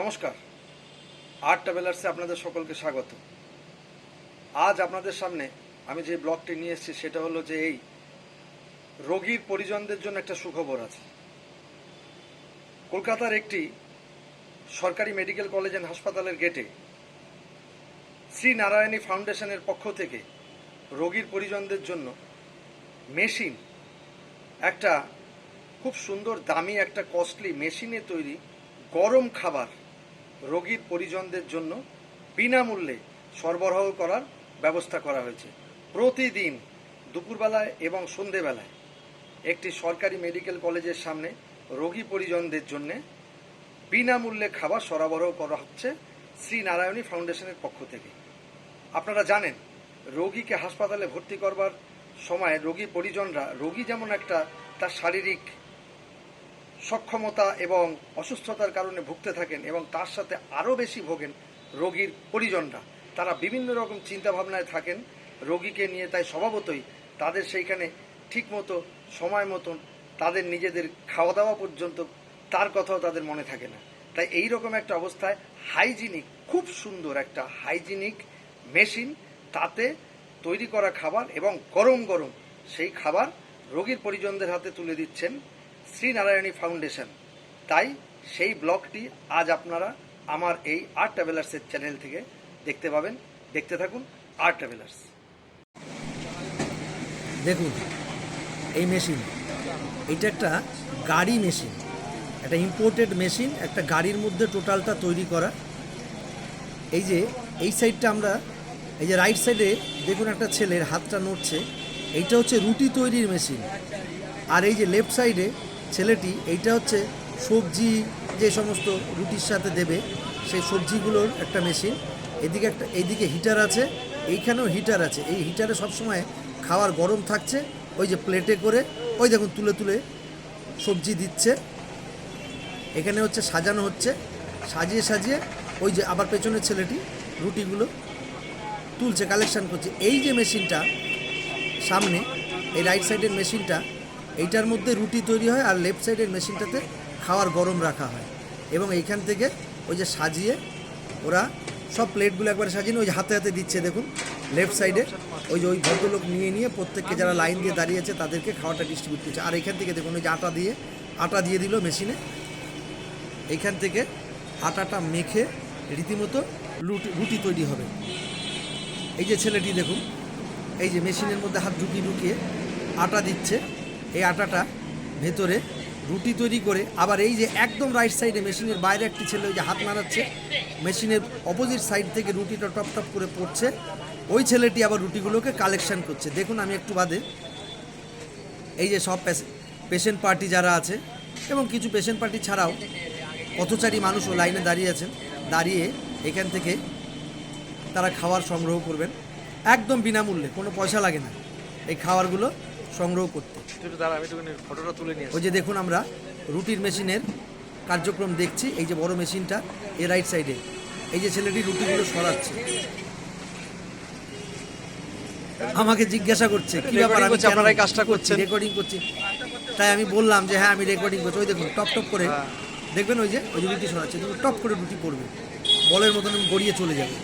নমস্কার। আর্ট ট্রাভেলার্সে আপনাদের সকলকে স্বাগত। আজ আপনাদের সামনে আমি যে ব্লগটি নিয়ে এসেছি, সেটা হলো যে এই রোগীর পরিজনদের জন্য একটা সুখবর আছে। কলকাতার একটি সরকারি মেডিকেল কলেজ অ্যান্ড হাসপাতালের গেটে শ্রী নারায়ণী ফাউন্ডেশনের পক্ষ থেকে রোগীর পরিজনদের জন্য মেশিন, একটা খুব সুন্দর দামি, একটা কস্টলি মেশিনে তৈরি গরম খাবার রোগীর পরিজনদের জন্য বিনামূল্যে সরবরাহ করার ব্যবস্থা করা হয়েছে। প্রতিদিন দুপুরবেলায় এবং সন্ধেবেলায় একটি সরকারি মেডিকেল কলেজের সামনে রোগী পরিজনদের জন্য বিনামূল্যে খাবার সরবরাহ করা হচ্ছে শ্রী নারায়ণী ফাউন্ডেশনের পক্ষ থেকে। আপনারা জানেন, রোগীকে হাসপাতালে ভর্তি করবার সময় রোগী পরিজনরা, রোগী যেমন একটা তার শারীরিক সক্ষমতা এবং অসুস্থতার কারণে ভুগতে থাকেন এবং তার সাথে আরও বেশি ভোগেন রোগীর পরিজনরা। তারা বিভিন্ন রকম চিন্তাভাবনায় থাকেন, রোগীকে নিয়ে তাই স্বভাবতই তাদের সেইখানে ঠিকমতো সময় মতন তাদের নিজেদের খাওয়া দাওয়া পর্যন্ত তার কথাও তাদের মনে থাকে না। তাই এই রকম একটা অবস্থায় হাইজিনিক, খুব সুন্দর একটা হাইজিনিক মেশিন তাতে তৈরি করা খাবার এবং গরম গরম সেই খাবার রোগীর পরিজনদের হাতে তুলে দিচ্ছেন। শ্রীনারায়ণী ফাউন্ডেশন। তাই সেই ব্লগটি আজ আপনারা আমার এই আর্ট ট্রাভেলার্সের চ্যানেল থেকে দেখতে পাবেন। দেখতে থাকুন আর্ট ট্রাভেলার্স দেখুন, এই মেশিন এটা একটা গাড়ি মেশিন একটা ইম্পোর্টেড মেশিন একটা গাড়ির মধ্যে টোটালটা তৈরি করা। এই যে, এই সাইডটা আমরা, এই যে রাইট সাইডে দেখুন একটা ছেলের হাতটা নড়ছে, এইটা হচ্ছে রুটি তৈরির মেশিন আর এই যে লেফট সাইডে ছেলেটি এইটা হচ্ছে সবজি যে সমস্ত রুটির সাথে দেবে, সেই সবজিগুলোর একটা মেশিন। এদিকে একটা, এইদিকে হিটার আছে, এইখানেও হিটার আছে। এই হিটারে সবসময় খাওয়ার গরম থাকছে, ওই যে প্লেটে করে, ওই দেখুন তুলে তুলে সবজি দিচ্ছে। এখানে হচ্ছে সাজানো হচ্ছে, সাজিয়ে সাজিয়ে ওই যে আবার পেছনের ছেলেটি রুটিগুলো তুলছে কালেকশান করছে। এই যে মেশিনটা সামনে, এই রাইট সাইডের মেশিনটা এইটার মধ্যে রুটি তৈরি হয় আর লেফট সাইডের মেশিনটাতে খাওয়ার গরম রাখা হয়। এবং এইখান থেকে ওই যে সাজিয়ে ওরা সব প্লেটগুলো একবারে সাজিয়ে ওই হাতে হাতে দিচ্ছে, দেখুন। লেফট সাইডে ওই যে ওই ভদ্রলোক নিয়ে নিয়ে প্রত্যেককে যারা লাইন দিয়ে দাঁড়িয়েছে তাদেরকে খাওয়াটা ডিস্ট্রিবিউট করছে। আর এখান থেকে দেখুন ওই যে আটা দিয়ে আটা দিয়ে দিল মেশিনে। এইখান থেকে আটাটা মেখে রীতিমতো রুটি রুটি তৈরি হবে। এই যে ছেলেটি দেখুন, এই যে মেশিনের মধ্যে হাত ঢুকিয়ে ঢুকিয়ে আটা দিচ্ছে। এই আটাটা ভেতরে রুটি তৈরি করে, আবার এই যে একদম রাইট সাইডে মেশিনের বাইরে একটি ছেলে ওই যে হাত নাড়াচ্ছে মেশিনের অপোজিট সাইড থেকে রুটিটা টপ টপ করে পড়ছে, ওই ছেলেটি আবার রুটিগুলোকে কালেকশন করছে। দেখুন আমি একটু বাদে, এই যে সব পেশেন্ট পার্টি যারা আছে এবং কিছু পেশেন্ট পার্টি ছাড়াও পথচারী মানুষও লাইনে দাঁড়িয়ে আছেন, দাঁড়িয়ে এখান থেকে তারা খাওয়ার সংগ্রহ করবেন। একদম বিনামূল্যে, কোনো পয়সা লাগে না। এই খাবারগুলো সংগ্রহ করতে। আমি ফটোটা তুলে নিয়ে ওই যে দেখুন আমরা রুটির মেশিনের কার্যক্রম দেখছি এই যে বড় মেশিনটা এ রাইট সাইডে। এই যে ছেলেটি রুটিগুলো সরাচ্ছে। আমাকে জিজ্ঞাসা করছে কি ব্যাপার Recording করছে, আপনারা কাজটা করছেন? রেকর্ডিং করছি। তাই আমি বললাম যে হ্যাঁ আমি রেকর্ডিং করছি। ওই দেখুন টপ টপ করে দেখবেন ওই যে ওই যে রুটি সরাচ্ছে টপ করে রুটি পড়বে বলের মতন গড়িয়ে চলে যাবে।